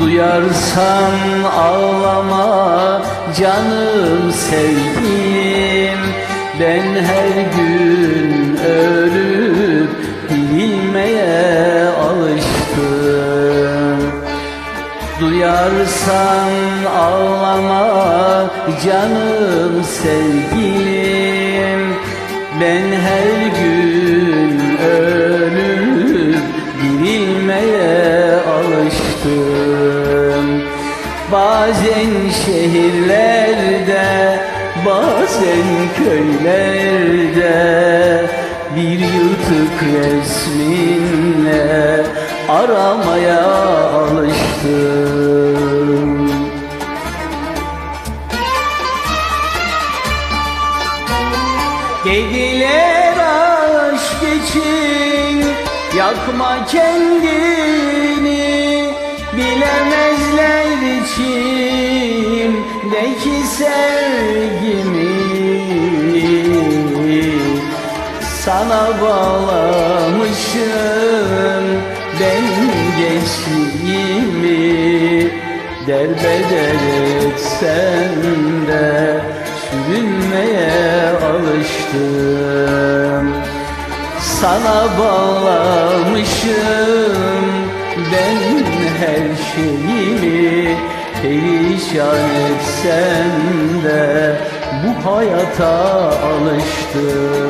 Duyarsan ağlama canım sevgilim. Ben her gün ölüp dirilmeye alıştım. Duyarsan ağlama canım sevgilim. Ben her gün Bazen şehirlerde bazen köylerde. Bir yırtık resminle aramaya alıştım. Dediler aşk için yakma kendini Bilemezler için de ki sevgimi Sana bağlamışım ben gençliğimi Derbeder etsen de sürünmeye alıştım. Sana bağlamışım ben her şeyimi Perişan etsen de bu hayata alıştım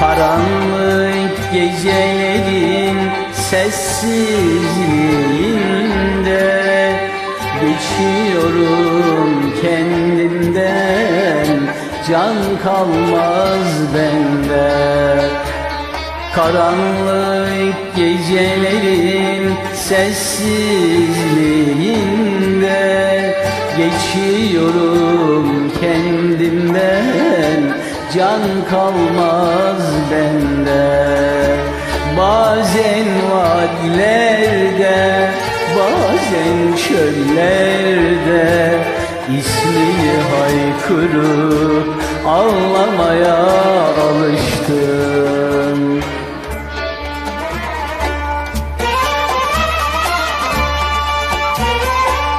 Karanlık gecelerin sessizliğinde Geçiyorum kendimden Can kalmaz bende. Karanlık gecelerin sessizliğinde Geçiyorum kendimden Can kalmaz bende. Bazen vadilerde Bazen çöllerde ismini haykırıp Ağlamaya alıştım.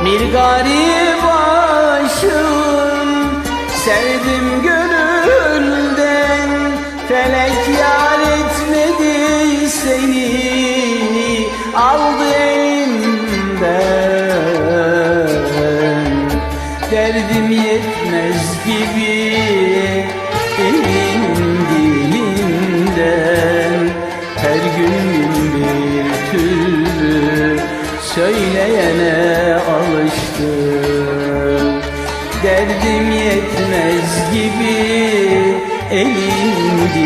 Bir garip aşığım Sevdim gönülden Felek yar etmedi seni Aldı elimden Derdim yetmez gibi Elim dilinden Her gün bir türlü söyleyene alıştım. Derdim yetmez gibi dilinden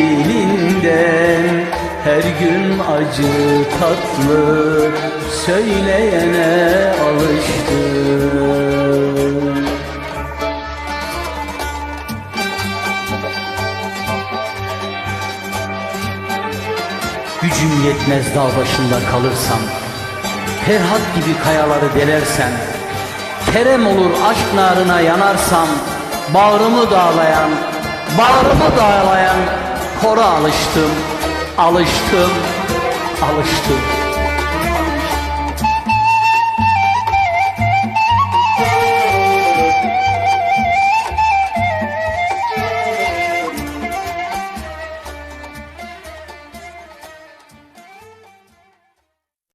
Her gün acı tatlı söyleyene alıştım. Gücüm yetmez dağ başında kalırsam Ferhat gibi kayaları delersen Kerem olur aşk narına yanarsam Bağrımı dağlayan, bağrımı dağlayan Kora alıştım, alıştım, alıştım